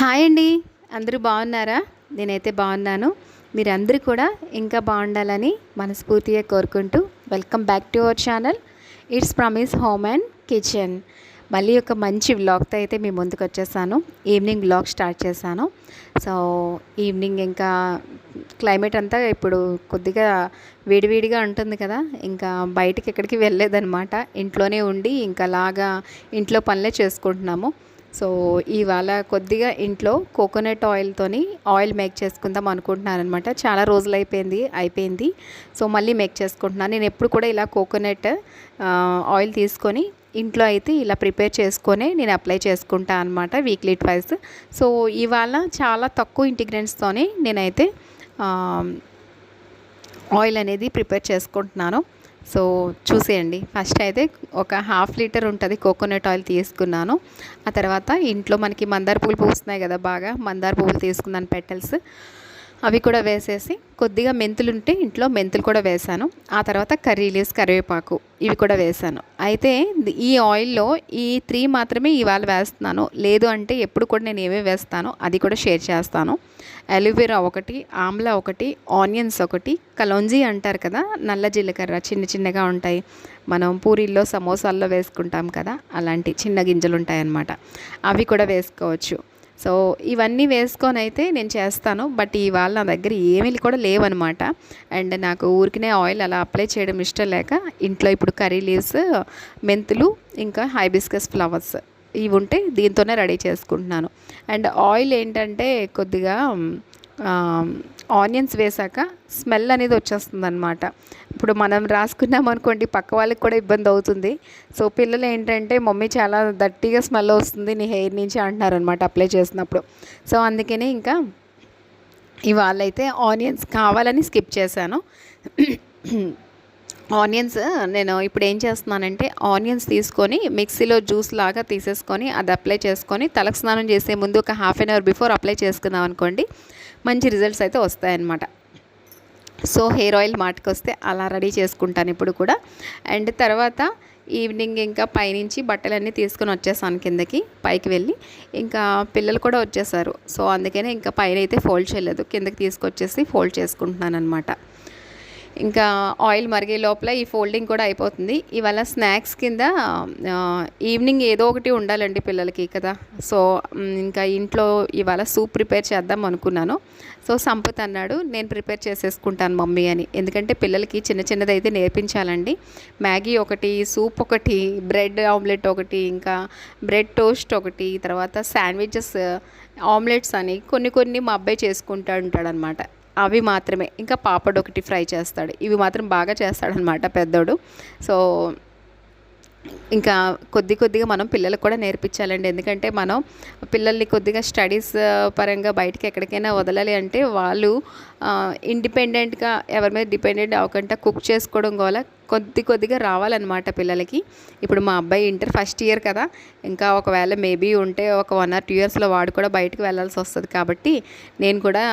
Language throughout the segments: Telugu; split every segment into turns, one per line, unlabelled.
హాయ్ అండి. అందరూ బాగున్నారా? నేనైతే బాగున్నాను. మీరందరూ కూడా ఇంకా బాగుండాలని మనస్ఫూర్తిగా కోరుకుంటూ welcome back to our channel. It's promise home and kitchen. మళ్ళీ ఒక మంచి వ్లాగ్తో అయితే మీ ముందుకు వచ్చేసాను. ఈవినింగ్ వ్లాగ్ స్టార్ట్ చేశాను. సో ఈవినింగ్ ఇంకా క్లైమేట్ అంతా ఇప్పుడు కొద్దిగా వేడివేడిగా ఉంటుంది కదా. ఇంకా బయటికి ఎక్కడికి వెళ్ళలేదన్నమాట. ఇంట్లోనే ఉండి ఇంకా అలాగా ఇంట్లో పనులే చేసుకుంటున్నాము. సో ఇవాళ కొద్దిగా ఇంట్లో కోకోనట్ ఆయిల్తోని ఆయిల్ మేక్ చేసుకుందాం అనుకుంటున్నాను అనమాట చాలా రోజులు అయిపోయింది అయిపోయింది. సో మళ్ళీ మేక్ చేసుకుంటున్నాను. నేను ఎప్పుడు కూడా ఇలా కోకోనట్ ఆయిల్ తీసుకొని ఇంట్లో అయితే ఇలా ప్రిపేర్ చేసుకొని నేను అప్లై చేసుకుంటాను అనమాట వీక్లీ ట్వైస్. సో ఇవాళ చాలా తక్కువ ఇంటిగ్రెంట్స్తోనే నేనైతే ఆయిల్ అనేది ప్రిపేర్ చేసుకుంటున్నాను. సో చూసేయండి. ఫస్ట్ అయితే ఒక హాఫ్ లీటర్ ఉంటుంది కోకోనట్ ఆయిల్ తీసుకున్నాను. ఆ తర్వాత ఇంట్లో మనకి మందార పువ్వులు పూస్తున్నాయి కదా బాగా మందార పువ్వులు తీసుకున్నాను పెటల్స్. అవి కూడా వేసేసి కొద్దిగా మెంతులు ఉంటే ఇంట్లో మెంతులు కూడా వేశాను ఆ తర్వాత కర్రీ లీవ్స్ కరివేపాకు ఇవి కూడా వేశాను అయితే ఈ ఆయిల్లో ఈ త్రీ మాత్రమే ఇవాళ వేస్తున్నాను. లేదు అంటే ఎప్పుడు కూడా నేను ఏమేమి వేస్తానో అది కూడా షేర్ చేస్తాను. అలోవెరా ఒకటి ఆమ్లా ఒకటి ఆనియన్స్ ఒకటి కలోంజీ అంటారు కదా నల్ల జీలకర్ర చిన్న చిన్నగా ఉంటాయి. మనం పూరీల్లో సమోసాల్లో వేసుకుంటాం కదా అలాంటి చిన్న గింజలు ఉంటాయి అన్నమాట అవి కూడా వేసుకోవచ్చు. సో ఇవన్నీ వేసుకొని అయితే నేను చేస్తాను. బట్ ఇవాళ నా దగ్గర ఏమీ కూడా లేవనమాట అండ్ నాకు ఊరికినే ఆయిల్ అలా అప్లై చేయడం ఇష్టం లేక ఇంట్లో ఇప్పుడు కర్రీ లీవ్స్ మెంతులు ఇంకా హైబిస్కస్ ఫ్లవర్స్ ఇవి ఉంటే దీంతోనే రెడీ చేసుకుంటున్నాను. అండ్ ఆయిల్ ఏంటంటే కొద్దిగా ఆనియన్స్ వేసాక స్మెల్ అనేది వచ్చేస్తుంది అనమాట ఇప్పుడు మనం రాసుకున్నాం అనుకోండి పక్క వాళ్ళకి కూడా ఇబ్బంది అవుతుంది. సో పిల్లలు ఏంటంటే మమ్మీ చాలా దట్టిగా స్మెల్ వస్తుంది నీ హెయిర్ నుంచి అంటున్నారు అనమాట అప్లై చేసినప్పుడు సో అందుకని ఇంకా ఇవాళ అయితే ఆనియన్స్ కావాలని స్కిప్ చేశాను. ఆనియన్స్ నేను ఇప్పుడు ఏం చేస్తున్నానంటే ఆనియన్స్ తీసుకొని మిక్సీలో జ్యూస్ లాగా తీసేసుకొని అది అప్లై చేసుకొని తలకు స్నానం చేసే ముందు ఒక half an hour before apply చేసుకుందాం అనుకోండి మంచి రిజల్ట్స్ అయితే వస్తాయన్నమాట. సో హెయిర్ ఆయిల్ మాటకొస్తే అలా రెడీ చేసుకుంటాను ఇప్పుడు కూడా. అండ్ తర్వాత ఈవినింగ్ ఇంకా పైనుంచి బట్టలన్నీ తీసుకొని వచ్చేసాను కిందకి పైకి వెళ్ళి. ఇంకా పిల్లలు కూడా వచ్చేసారు. సో అందుకనే ఇంకా పైన అయితే ఫోల్డ్ చేయలేదు. కిందకి తీసుకొచ్చేసి ఫోల్డ్ చేసుకుంటున్నాను అనమాట ఇంకా ఆయిల్ మరిగే లోపల ఈ ఫోల్డింగ్ కూడా అయిపోతుంది. ఇవాళ స్నాక్స్ కింద ఈవినింగ్ ఏదో ఒకటి ఉండాలండి పిల్లలకి కదా. సో ఇంకా ఇంట్లో ఇవాళ సూప్ ప్రిపేర్ చేద్దాం అనుకున్నాను. సో సంపత్ అన్నాడు నేను ప్రిపేర్ చేసేసుకుంటాను మమ్మీ అని. ఎందుకంటే పిల్లలకి చిన్న చిన్నది అయితే నేర్పించాలండి. మ్యాగీ ఒకటి సూప్ ఒకటి బ్రెడ్ ఆమ్లెట్ ఒకటి ఇంకా బ్రెడ్ టోస్ట్ ఒకటి తర్వాత శాండ్విచెస్ ఆమ్లెట్స్ అని కొన్ని కొన్ని మా అబ్బాయి చేసుకుంటూ ఉంటాడనమాట. అవి మాత్రమే. ఇంకా పాపడ్ ఒకటి ఫ్రై చేస్తాడు. ఇవి మాత్రం బాగా చేస్తాడనమాట పెద్దోడు. సో ఇంకా కొద్ది కొద్దిగా మనం పిల్లలకు కూడా నేర్పించాలండి. ఎందుకంటే మనం పిల్లల్ని కొద్దిగా స్టడీస్ పరంగా బయటకి ఎక్కడికైనా వదలాలి అంటే వాళ్ళు ఇండిపెండెంట్గా ఎవరి మీద డిపెండెంట్ అవ్వకుండా కుక్ చేసుకోవడం వల్ల కొద్ది కొద్దిగా రావాలన్నమాట పిల్లలకి. ఇప్పుడు మా అబ్బాయి ఇంటర్ ఫస్ట్ ఇయర్ కదా. ఇంకా ఒకవేళ మేబీ ఉంటే ఒక వన్ ఆర్ టూ ఇయర్స్లో వాడు కూడా బయటకు వెళ్ళాల్సి వస్తుంది కాబట్టి నేను కూడా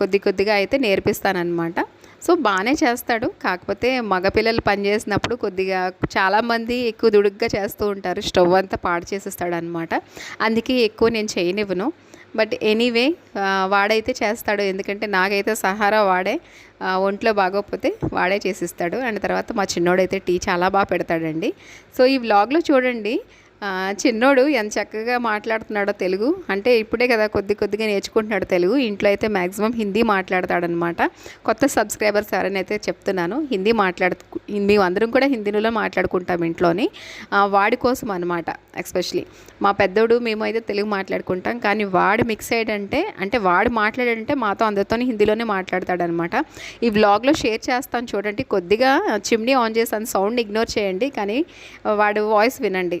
కొద్ది కొద్దిగా అయితే నేర్పిస్తానమాట సో బాగానే చేస్తాడు. కాకపోతే మగపిల్లలు పనిచేసినప్పుడు కొద్దిగా చాలామంది ఎక్కువ దుడుగ్గా చేస్తూ ఉంటారు. స్టవ్ అంతా పాడు చేసేస్తాడు అనమాట అందుకే ఎక్కువ నేను చేయనివ్వను. బట్ ఎనీవే వాడైతే చేస్తాడు. ఎందుకంటే నాకైతే సహారా వాడే. ఒంట్లో బాగోకపోతే వాడే చేసిస్తాడు. అండ్ తర్వాత మా చిన్నోడైతే టీ చాలా బాగా పెడతాడండి. సో ఈ వ్లాగ్లో చూడండి చిన్నోడు ఎంత చక్కగా మాట్లాడుతున్నాడో తెలుగు. అంటే ఇప్పుడే కదా కొద్ది కొద్దిగా నేర్చుకుంటున్నాడు తెలుగు. ఇంట్లో అయితే మ్యాక్సిమం హిందీ మాట్లాడతాడనమాట. కొత్త సబ్స్క్రైబర్స్ ఎవరైనా అయితే చెప్తున్నాను హిందీ మాట్లాడు మేము అందరం కూడా హిందీలో మాట్లాడుకుంటాం ఇంట్లోని. వాడి కోసం అనమాట ఎస్పెషలీ. మా పెద్దోడు మేము అయితే తెలుగు మాట్లాడుకుంటాం. కానీ వాడు మిక్స్ అయ్యాడంటే అంటే వాడు మాట్లాడంటే మాతో అందరితో హిందీలోనే మాట్లాడతాడనమాట. ఈ వ్లాగ్లో షేర్ చేస్తాను చూడండి. కొద్దిగా చిమ్నీ ఆన్ చేసాను సౌండ్ ఇగ్నోర్ చేయండి. కానీ వాడు వాయిస్ వినండి.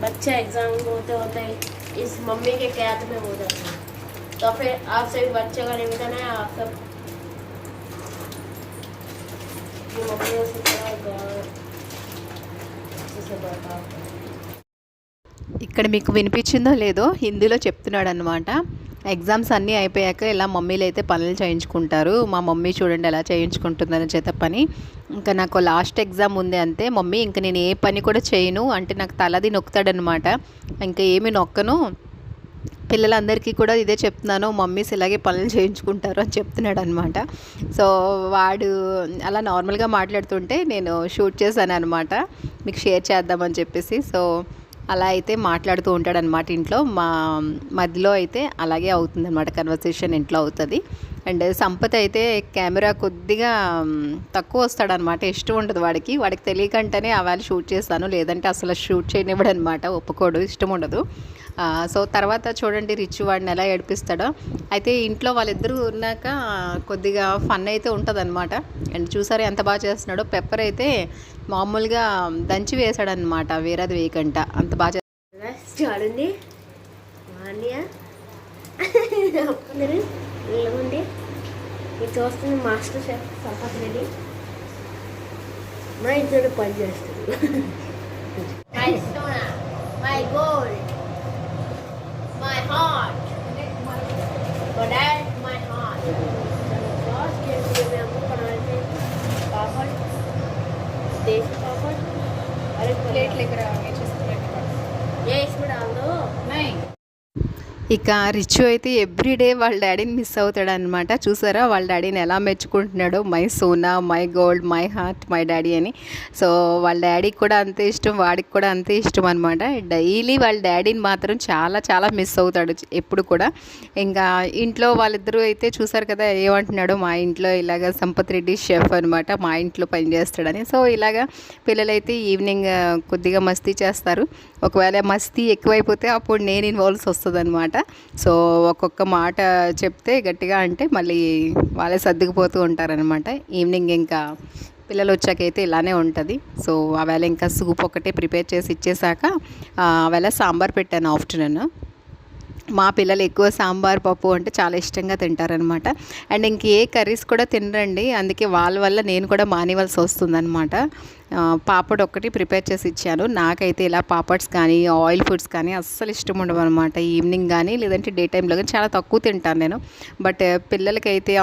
बच्चे एग्जाम होते होते इस मम्मी के कैद में हो जाते हैं तो फिर आपसे भी बच्चे का निवेदन है आप सब कि मम्मियों से थोड़ा गौर अच्छे से बर्ताव करें
ఇక్కడ మీకు వినిపించిందో లేదో హిందీలో చెప్తున్నాడు అనమాట ఎగ్జామ్స్ అన్నీ అయిపోయాక ఇలా మమ్మీలు అయితే పనులు చేయించుకుంటారు. మా మమ్మీ చూడండి ఎలా చేయించుకుంటుందని చేత పని. ఇంకా నాకు లాస్ట్ ఎగ్జామ్ ఉంది అంతే మమ్మీ ఇంకా నేను ఏ పని కూడా చేయను. అంటే నాకు తలది నొక్కుతాడనమాట ఇంకా ఏమి నొక్కను. పిల్లలందరికీ కూడా ఇదే చెప్తున్నాను. మమ్మీస్ ఇలాగే పనులు చేయించుకుంటారు అని చెప్తున్నాడు అనమాట సో వాడు అలా నార్మల్గా మాట్లాడుతుంటే నేను షూట్ చేశాను అనమాట మీకు షేర్ చేద్దామని చెప్పేసి. సో అలా అయితే మాట్లాడుతూ ఉంటాడనమాట ఇంట్లో. మా మధ్యలో అయితే అలాగే అవుతుంది అనమాట కన్వర్సేషన్ ఇంట్లో అవుతుంది. అండ్ సంపత్ అయితే కెమెరా కొద్దిగా తక్కువ వస్తాడనమాట ఇష్టం ఉండదు వాడికి. వాడికి తెలియకంటేనే అవాళ షూట్ చేస్తాను. లేదంటే అసలు షూట్ చేయనివ్వడు అనమాట ఒప్పుకోడు. ఇష్టం ఉండదు. సో తర్వాత చూడండి రిచ్ వాడిని ఎలా ఏడిపిస్తాడో. అయితే ఇంట్లో వాళ్ళిద్దరూ ఉన్నాక కొద్దిగా ఫన్ అయితే ఉంటుంది అనమాట అండ్ చూసారా ఎంత బాగా చేస్తున్నాడో. పెప్పర్ అయితే మామూలుగా దంచి వేసాడనమాట వేరేది వేయకంట. అంత బాగా.
చూడండి ఇది చూస్తుంది మాస్టర్ షెఫ్ సంపత్ రెడ్డి. మా ఇద్దరు పని చేస్తుంది my gold my heart For that,
ఇక రిచ్ అయితే ఎవ్రీడే వాళ్ళ డాడీని మిస్ అవుతాడు అనమాట చూసారా? వాళ్ళ డాడీని ఎలా మెచ్చుకుంటున్నాడో? My Sona my gold my heart my daddy అని. సో వాళ్ళ డాడీకి కూడా అంతే ఇష్టం వాడికి కూడా అంతే ఇష్టం అనమాట డైలీ వాళ్ళ డాడీని మాత్రం చాలా చాలా మిస్ అవుతాడు ఎప్పుడు కూడా. ఇంకా ఇంట్లో వాళ్ళిద్దరూ అయితే చూసారు కదా ఏమంటున్నాడు? మా ఇంట్లో ఇలాగ సంపత్ రెడ్డి షెఫ్ అనమాట మా ఇంట్లో పని చేస్తాడని. సో ఇలాగా పిల్లలైతే ఈవినింగ్ కొద్దిగా మస్తీ చేస్తారు. ఒకవేళ మస్తీ ఎక్కువైపోతే అప్పుడు నేను ఇన్వాల్వ్స్ వస్తుంది అనమాట సో ఒక్కొక్క మాట చెప్తే గట్టిగా అంటే మళ్ళీ వాళ్ళే సర్దుకుపోతూ ఉంటారనమాట ఈవినింగ్ ఇంకా పిల్లలు వచ్చాకైతే ఇలానే ఉంటుంది. సో ఆవేళ ఇంకా సూప్ ఒకటే ప్రిపేర్ చేసి ఇచ్చేసాక ఆవేళ సాంబార్ పెట్టాను ఆఫ్టర్నూన్. మా పిల్లలు ఎక్కువ సాంబార్ పప్పు అంటే చాలా ఇష్టంగా తింటారనమాట అండ్ ఇంక ఏ కర్రీస్ కూడా తినరండి. అందుకే వాళ్ళ వల్ల నేను కూడా మానేవలసి వస్తుందన్నమాట. పాపడ్ ఒక్కటి ప్రిపేర్ చేసి ఇచ్చాను. నాకైతే ఇలా పాపడ్స్ కానీ ఆయిల్ ఫుడ్స్ కానీ అస్సలు ఇష్టం ఉండవు అనమాట ఈవినింగ్ కానీ లేదంటే డే టైంలో కానీ చాలా తక్కువ తింటాను నేను. బట్ పిల్లలకైతే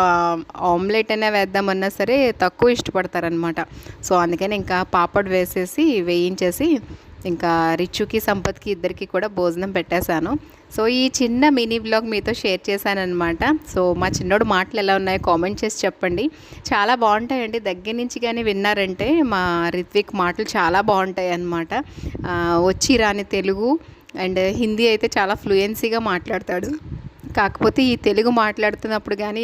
ఆమ్లెట్ అయినా వేద్దామన్నా సరే తక్కువ ఇష్టపడతారనమాట సో అందుకని ఇంకా పాపడ్ వేసేసి వేయించేసి ఇంకా రిచుకి సంపత్కి ఇద్దరికి కూడా భోజనం పెట్టేశాను. సో ఈ చిన్న మినీ బ్లాగ్ మీతో షేర్ చేశానమాట సో మా చిన్నోడు మాటలు ఎలా ఉన్నాయో కామెంట్ చేసి చెప్పండి. చాలా బాగుంటాయండి. దగ్గర నుంచి కానీ విన్నారంటే మా రిత్విక్ మాటలు చాలా బాగుంటాయి అన్నమాట వచ్చి రాని తెలుగు అండ్ హిందీ అయితే చాలా ఫ్లూయెన్సీగా మాట్లాడతాడు. కాకపోతే ఈ తెలుగు మాట్లాడుతున్నప్పుడు కానీ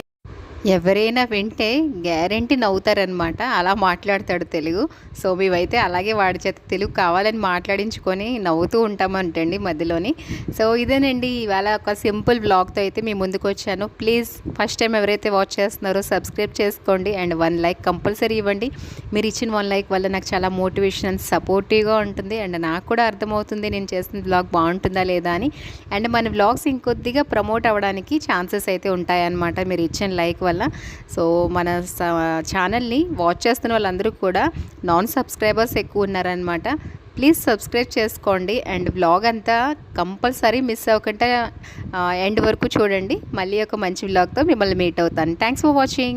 ఎవరైనా వింటే గ్యారంటీ నవ్వుతారనమాట అలా మాట్లాడతాడు తెలుగు. సో మేమైతే అలాగే వాడి చేత తెలుగు కావాలని మాట్లాడించుకొని నవ్వుతూ ఉంటామంటండి మధ్యలోని. సో ఇదేనండి. ఇవాళ ఒక సింపుల్ బ్లాగ్తో అయితే మీ ముందుకు వచ్చాను. ప్లీజ్ ఫస్ట్ టైం ఎవరైతే వాచ్ చేస్తున్నారో సబ్స్క్రైబ్ చేసుకోండి. అండ్ వన్ లైక్ కంపల్సరీ ఇవ్వండి. మీరు ఇచ్చిన వన్ లైక్ వల్ల నాకు చాలా మోటివేషన్ అండ్ సపోర్టివ్గా ఉంటుంది. అండ్ నాకు కూడా అర్థమవుతుంది నేను చేసిన బ్లాగ్ బాగుంటుందా లేదా అని. అండ్ మన బ్లాగ్స్ ఇంకొద్దిగా ప్రమోట్ అవ్వడానికి ఛాన్సెస్ అయితే ఉంటాయన్నమాట. మీరు ఇచ్చిన లైక్ వల్ల వల్ల. సో మన ఛానల్ని వాచ్ చేస్తున్న వాళ్ళందరూ కూడా నాన్ సబ్స్క్రైబర్స్ ఎక్కువ ఉన్నారనమాట ప్లీజ్ సబ్స్క్రైబ్ చేసుకోండి. అండ్ బ్లాగ్ అంతా కంపల్సరీ మిస్ అవ్వకుండా ఎండ్ వరకు చూడండి. మళ్ళీ ఒక మంచి బ్లాగ్తో మిమ్మల్ని మీట్ అవుతాను. Thanks for watching.